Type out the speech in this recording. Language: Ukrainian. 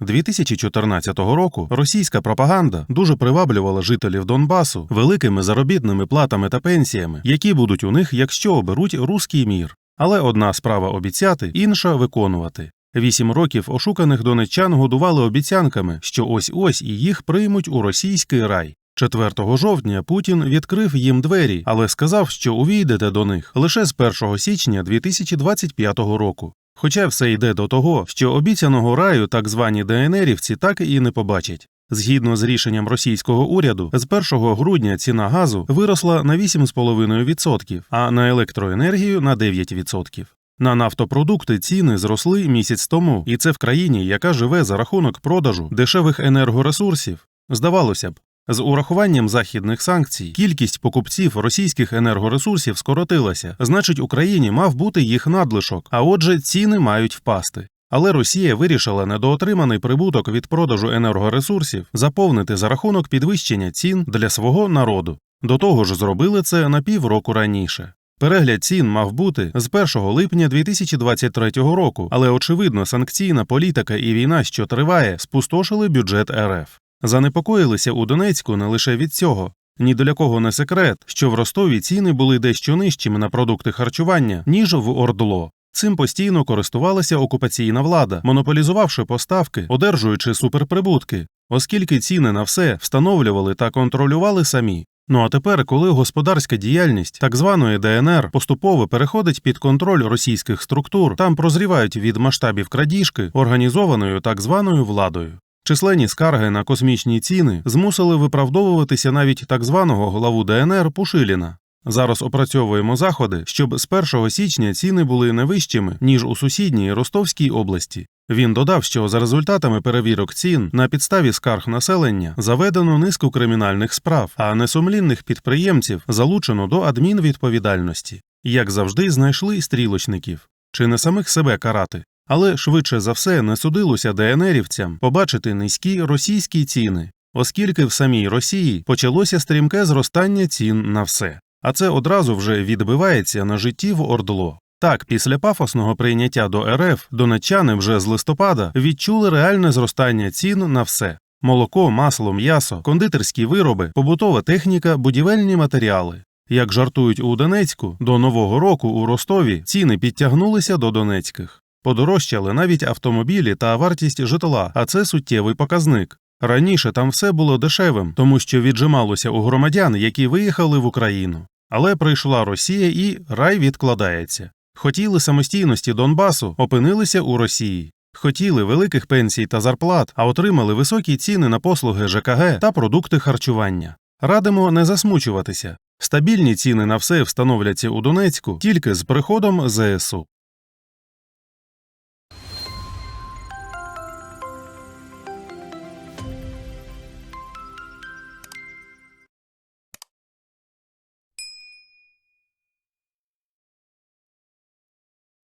2014 року російська пропаганда дуже приваблювала жителів Донбасу великими заробітними платами та пенсіями, які будуть у них, якщо оберуть руський мір. Але одна справа обіцяти, інша виконувати. Вісім років ошуканих донеччан годували обіцянками, що ось ось і їх приймуть у російський рай. 4 жовтня Путін відкрив їм двері, але сказав, що увійдете до них лише з 1 січня 2025 року. Хоча все йде до того, що обіцяного раю так звані ДНРівці так і не побачать. Згідно з рішенням російського уряду, з 1 грудня ціна газу виросла на 8,5%, а на електроенергію на 9%. На нафтопродукти ціни зросли місяць тому, і це в країні, яка живе за рахунок продажу дешевих енергоресурсів. Здавалося б, з урахуванням західних санкцій кількість покупців російських енергоресурсів скоротилася, значить, Україні мав бути їх надлишок, а отже, ціни мають впасти. Але Росія вирішила недоотриманий прибуток від продажу енергоресурсів заповнити за рахунок підвищення цін для свого народу. До того ж, зробили це на півроку раніше. Перегляд цін мав бути з 1 липня 2023 року, але очевидно, санкційна політика і війна, що триває, спустошили бюджет РФ. Занепокоїлися у Донецьку не лише від цього. Ні для кого не секрет, що в Ростові ціни були дещо нижчими на продукти харчування, ніж в Ордло. Цим постійно користувалася окупаційна влада, монополізувавши поставки, одержуючи суперприбутки, оскільки ціни на все встановлювали та контролювали самі. Ну а тепер, коли господарська діяльність так званої ДНР поступово переходить під контроль російських структур, там прозрівають від масштабів крадіжки, організованою так званою владою. Численні скарги на космічні ціни змусили виправдовуватися навіть так званого главу ДНР Пушиліна. Зараз опрацьовуємо заходи, щоб з 1 січня ціни були не вищими, ніж у сусідній Ростовській області. Він додав, що за результатами перевірок цін на підставі скарг населення заведено низку кримінальних справ, а несумлінних підприємців залучено до адмінвідповідальності. Як завжди, знайшли стрілочників чи не самих себе карати. Але швидше за все не судилося ДНРівцям побачити низькі російські ціни, оскільки в самій Росії почалося стрімке зростання цін на все. А це одразу вже відбивається на житті в Ордло. Так, після пафосного прийняття до РФ донеччани вже з листопада відчули реальне зростання цін на все: молоко, масло, м'ясо, кондитерські вироби, побутова техніка, будівельні матеріали. Як жартують у Донецьку, до нового року у Ростові ціни підтягнулися до донецьких. Подорожчали навіть автомобілі та вартість житла, а це суттєвий показник. Раніше там все було дешевим, тому що віджималося у громадян, які виїхали в Україну. Але прийшла Росія і рай відкладається. Хотіли самостійності Донбасу, опинилися у Росії. Хотіли великих пенсій та зарплат, а отримали високі ціни на послуги ЖКГ та продукти харчування. Радимо не засмучуватися. Стабільні ціни на все встановляться у Донецьку тільки з приходом ЗСУ.